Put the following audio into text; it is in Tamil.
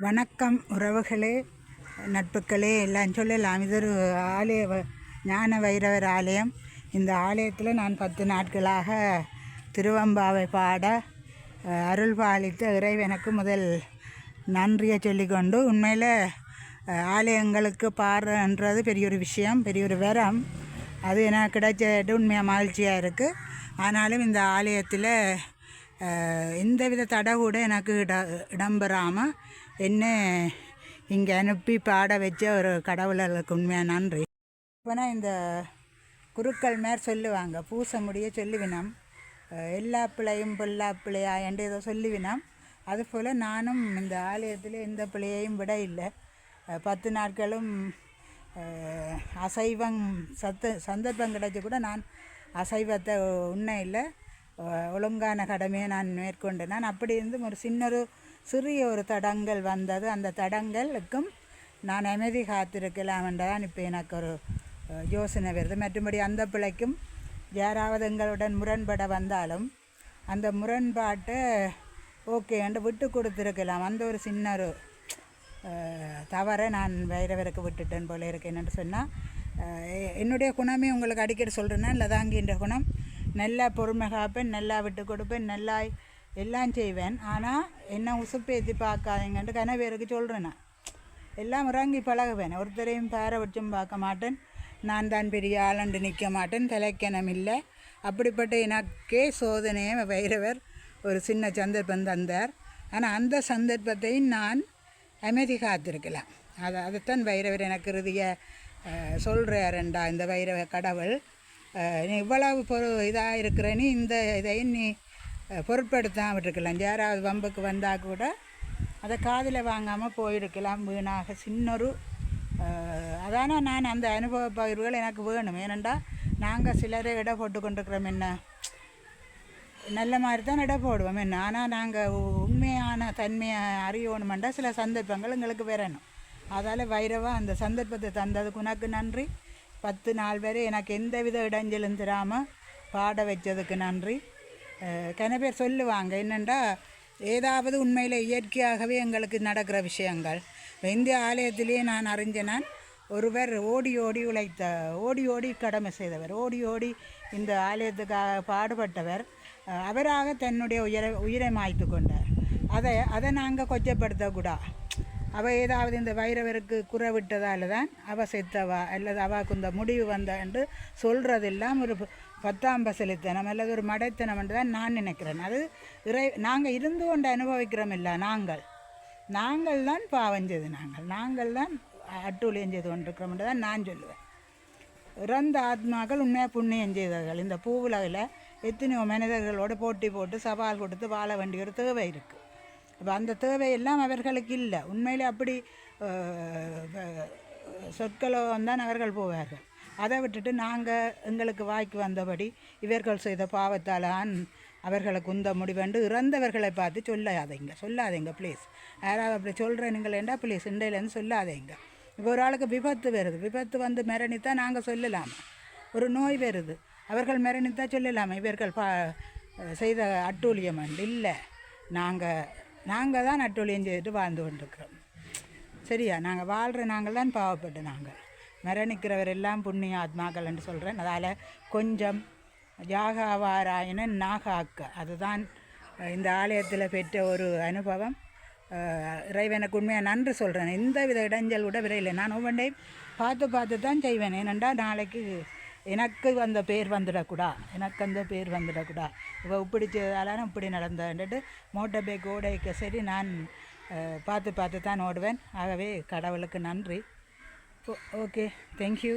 வணக்கம் உறவுகளே நட்புகளே எல்லாம் சொல்லலாம். இது ஒரு ஆலய வ- ஞான வைரவர் ஆலயம். இந்த ஆலயத்தில் நான் பத்து நாட்களாக திருவம்பாவை பாட அருள் பாலித்த இறைவனுக்கு முதல் நன்றியை சொல்லிக்கொண்டு உண்மையில் ஆலயங்களுக்கு பாடுறன்றது பெரிய ஒரு விஷயம் பெரிய ஒரு வரம். அது எனக்கு கிடைச்சது உண்மையாக மகிழ்ச்சியாக இருக்குது ஆனாலும் இந்த ஆலயத்தில் எந்தவித தடை கூட எனக்கு இட இடம்பெறாமல் என்ன இங்கே அனுப்பி பாட வச்ச ஒரு கடவுளர்களுக்கு உண்மையான நன்றி. இப்போனா இந்த குருக்கள் மேற் சொல்லுவாங்க பூச முடிய சொல்லுவினம். எல்லா பிள்ளையும் பொல்லா பிள்ளையா என்று ஏதோ சொல்லுவினம். அதுபோல் நானும் இந்த ஆலயத்தில் எந்த பிள்ளையையும் விட இல்லை. பத்து நாட்களும் அசைவம் சத்து சந்தர்ப்பம் கிடைச்சி கூட நான் அசைவத்தை உண்ண இல்லை. ஒழுங்கான கடமையை நான் மேற்கொண்டு நான் அப்படி இருந்தும் ஒரு சின்ன ஒரு சிறிய ஒரு தடங்கள் வந்தது. அந்த தடங்களுக்கும் நான் அமைதி காத்திருக்கலாம் என்றதான் இப்போ எனக்கு ஒரு யோசனை வருது. மற்றபடி அந்த பிள்ளைக்கும் யாராவது எங்களுடன் முரண்பட வந்தாலும் அந்த முரண்பாட்டை ஓகே என்று விட்டு கொடுத்துருக்கலாம். அந்த ஒரு சின்ன ஒரு தவறை நான் வைரவருக்கு விட்டுட்டேன் போல இருக்கேன் என்று சொன்னால் என்னுடைய குணமே உங்களுக்கு அடிக்கடி சொல்கிறேன்னா இல்லை லதாங்கின்ற குணம். நல்லா பொறுமை காப்பேன் நல்லா விட்டு கொடுப்பேன் நல்லா எல்லாம் செய்வேன். ஆனால் என்ன உசுப்பேத்தி பார்க்காதீங்கன்ட்டு கனவேருக்கு சொல்கிறேன் நான். எல்லாம் இறங்கி பழகுவேன். ஒருத்தரையும் பாரபட்சம் பார்க்க மாட்டேன். நான் தான் பெரிய ஆளண்டு நிற்க மாட்டேன். தலைக்கணம் இல்லை. அப்படிப்பட்ட எனக்கே சோதனையை வைரவர் ஒரு சின்ன சந்தர்ப்பம் தந்தார். ஆனால் அந்த சந்தர்ப்பத்தையும் நான் அமைதி காத்திருக்கலாம். அதை அதைத்தான் வைரவர் எனக்கு இறுதிய சொல்கிறாருண்டா இந்த வைரவ கடவுள். நீ இவ்வளவு பொரு இதாக இருக்கிற நீ இந்த இதையும் நீ பொருட்படுத்தாமல் விட்டுருக்கலாம். யாராவது வம்புக்கு வந்தால் கூட அதை காதில் வாங்காமல் போயிருக்கலாம். வீணாக சின்னொரு அஹ், அதான நான் அந்த அனுபவ பகிர்வுகள் எனக்கு வேணும். ஏனெண்டா நாங்கள் சிலரை இட போட்டு கொண்டிருக்கிறோம் என்ன? நல்ல மாதிரி தான் இட போடுவோம் என்ன? ஆனால் நாங்கள் உண்மையான தன்மையை அறியணுமெண்டா சில சந்தர்ப்பங்கள் எங்களுக்கு வரணும். அதால் வைரவா அந்த சந்தர்ப்பத்தை தந்ததுக்கு உனக்கு நன்றி. பத்து நாள் வரை எனக்கு எந்தவித இடைஞ்சலும் தராமல் பாட வச்சதுக்கு நன்றி. கன பேர் சொல்லுவாங்க என்னென்னா ஏதாவது உண்மையில் இயற்கையாகவே எங்களுக்கு நடக்கிற விஷயங்கள். இந்திய ஆலயத்திலேயே நான் அறிஞ்ச நான் ஒருவர் ஓடி ஓடி உழைத்த ஓடி ஓடி கடமை செய்தவர் ஓடி ஓடி இந்த ஆலயத்துக்காக பாடுபட்டவர். அவராக தன்னுடைய உயிரை உயிரை மாய்த்து கொண்டார். அதை அதை நாங்கள் கொச்சப்படுத்தக்கூடா. அவள் ஏதாவது இந்த வைரவருக்கு குறை விட்டதால தான் அவள் செத்தவா அல்லது அவாக்கு இந்த முடிவு வந்தான்னு சொல்கிறதெல்லாம் ஒரு ப- பத்தாம் பசலித்தனம் அல்லது ஒரு மடைத்தனம் என்று தான் நான் நினைக்கிறேன் அது இறை நாங்கள் இருந்து கொண்டு அனுபவிக்கிறோம் இல்லை நாங்கள் நாங்கள் தான் பாவம் நாங்கள் நாங்கள் தான் அட்டூழியம் செய்து கொண்டிருக்கிறோம் என்று தான் நான் சொல்லுவேன் இறந்த ஆத்மாக்கள் உண்மையாக புண்ணியம் செய்தவர்கள் இந்த பூவுலகில் எத்தனையோ மனிதர்களோடு போட்டி போட்டு சவால் கொடுத்து வாழ வேண்டிய ஒரு தேவை இருக்குது இப்போ அந்த தேவையெல்லாம் அவர்களுக்கு இல்லை. உண்மையில் அப்படி சொற்களோ தான் அவர்கள் போவார்கள். அதை விட்டுட்டு நாங்கள் எங்களுக்கு வாய்க்கு வந்தபடி இவர்கள் செய்த பாவத்தால் அவர்களை அவர்களுக்கு உந்த இறந்தவர்களை பார்த்து சொல்லாதீங்க. சொல்லாதீங்க ப்ளீஸ் யாராவது அப்படி சொல்கிறீங்களேண்டா ப்ளீஸ் இண்டையிலேருந்து சொல்லாதீங்க. இப்போ ஒரு ஆளுக்கு விபத்து வருது. விபத்து வந்து மிரணித்தா நாங்கள் சொல்லலாமா? ஒரு நோய் வருது. அவர்கள் மிரணித்தா சொல்லலாமா? இவர்கள் பா செய்த அட்டூழியம் இல்லை. நாங்கள் நாங்கள் தான் அட்டூழியம் செய்துட்டு வாழ்ந்து கொண்டிருக்கிறோம். சரியா? நாங்கள் வாழ்கிற நாங்கள் தான் பாவப்பட்டு நாங்கள். மரணிக்கிறவர் எல்லாம் புண்ணிய ஆத்மாக்கள்னு சொல்கிறேன் அதால் கொஞ்சம் யாகாவாராயன நாகாக்க. அதுதான் இந்த ஆலயத்தில் பெற்ற ஒரு அனுபவம். இறைவனுக்கு உண்மையாக நன்றி சொல்கிறேன் எந்த வித இடைஞ்சல் கூட விரையில். நான் ஒவ்வொன்றையும் பார்த்து பார்த்து தான் செய்வேன். ஏனெண்டா நாளைக்கு எனக்கு அந்த பேர் வந்துடக்கூடா எனக்கு அந்த பேர் வந்துடக்கூடா. இப்போ இப்படி செய்தாலும் இப்படி நடந்ததுன்ட்டு மோட்டர் பைக் ஓடைக்க சரி நான் பார்த்து பார்த்து தான் ஓடுவேன். ஆகவே கடவுளுக்கு நன்றி. ஓகே. தேங்க்யூ